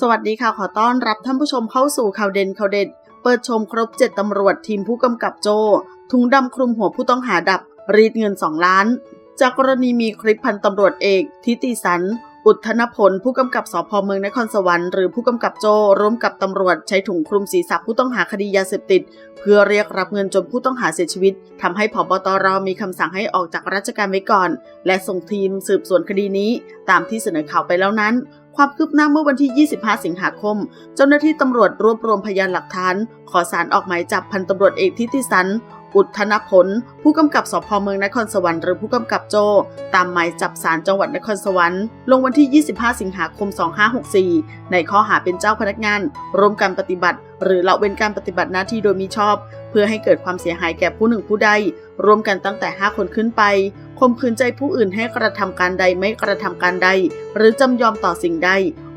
สวัสดีค่ะ ขอต้อนรับท่านผู้ชมเข้าสู่ข่าวเด่นข่าวเด็ด เปิดชมครบ7ตำรวจทีมผู้กำกับโจถุงดำคลุมหัวผู้ต้องหาดับ รีดเงิน 2 ล้าน จากกรณีมีคลิปพันตำรวจเอก ทิติสัน อุทธนพล ผู้กำกับสพเมืองนครสวรรค์หรือผู้กำกับโจร่วมกับตำรวจใช้ถุงคลุมศีรษะผู้ต้องหาคดียาเสพติด เพื่อเรียกรับเงินจนผู้ต้องหาเสียชีวิตทำให้ผบตรมีคำสั่งให้ออกจากราชการไว้ก่อน และส่งทีมสืบสวนคดีนี้ ตามที่เสนอข่าวไปแล้วนั้น ความคืบหน้าเมื่อวันที่ 25 สิงหาคม เจ้าหน้าที่ตำรวจรวบรวมพยานหลักฐาน ขอสารออกหมายจับพันตำรวจเอกทิติสัน อุทธนพลผู้กำกับสพเมืองนครสวรรค์หรือผู้กำกับโจ ตามหมายจับศาลจังหวัดนครสวรรค์ ลงวันที่ 25 สิงหาคม 2564 ในข้อหาเป็นเจ้าพนักงานร่วมกันปฏิบัติ หรือละเว้นการปฏิบัติหน้าที่โดยมิชอบ เพื่อให้เกิดความเสียหายแก่ผู้หนึ่งผู้ใด รวมกันตั้งแต่ 5 คนขึ้นไปข่มขืนใจผู้อื่นให้กระทำการใดไม่กระทำการใด หรือจำยอมต่อสิ่งใด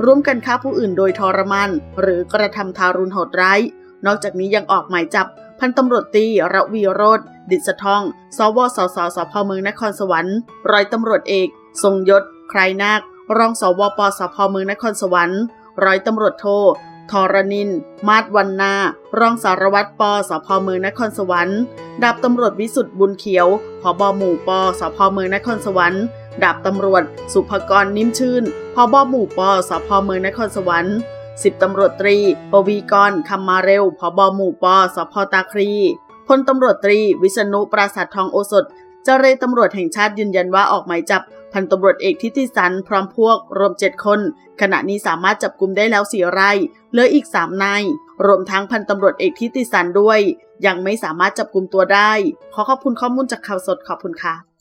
ร่วมกันฆ่าผู้อื่นโดยทรมานหรือกระทำทารุณโหดร้าย นอกจากนี้ยังออกหมายจับ พันตำรวจตีระวีโรธดิษทอง สวสสสพเมืองนครสวรรค์ ร้อยตำรวจเอก ทรงยศ ใครนาครองสวปสพเมืองนครสวรรค์ร้อยตำรวจโท ทรนิน มาศวันนา รองสารวัตรปสพเมืองนครสวรรค์ดาบตำรวจวิสุทธ์บุญเขียวผบหมู่ปสพเมืองนครสวรรค์ดาบตำรวจ สุภกรนิ่มชื่นผบหมู่ปสพเมืองนครสวรรค์สิบตำรวจตรี ปวีกรคำมาเร็วผบหมู่ปสพตาครีพลตำรวจตรี วิษณุปราศาสทองโอสถเจรตำรวจแห่งชาติยืนยันว่าออกหมายจับ พันตำรวจเอกทิติสันพร้อมพวกรวม 7 คน ขณะนี้สามารถจับกลุ่มได้แล้วสี่รายเหลืออีก 3 นาย รวมทั้งพันตำรวจเอกทิติสันด้วย ยังไม่สามารถจับกลุ่มตัวได้ ขอขอบคุณข้อมูลจากข่าวสดขอบคุณค่ะ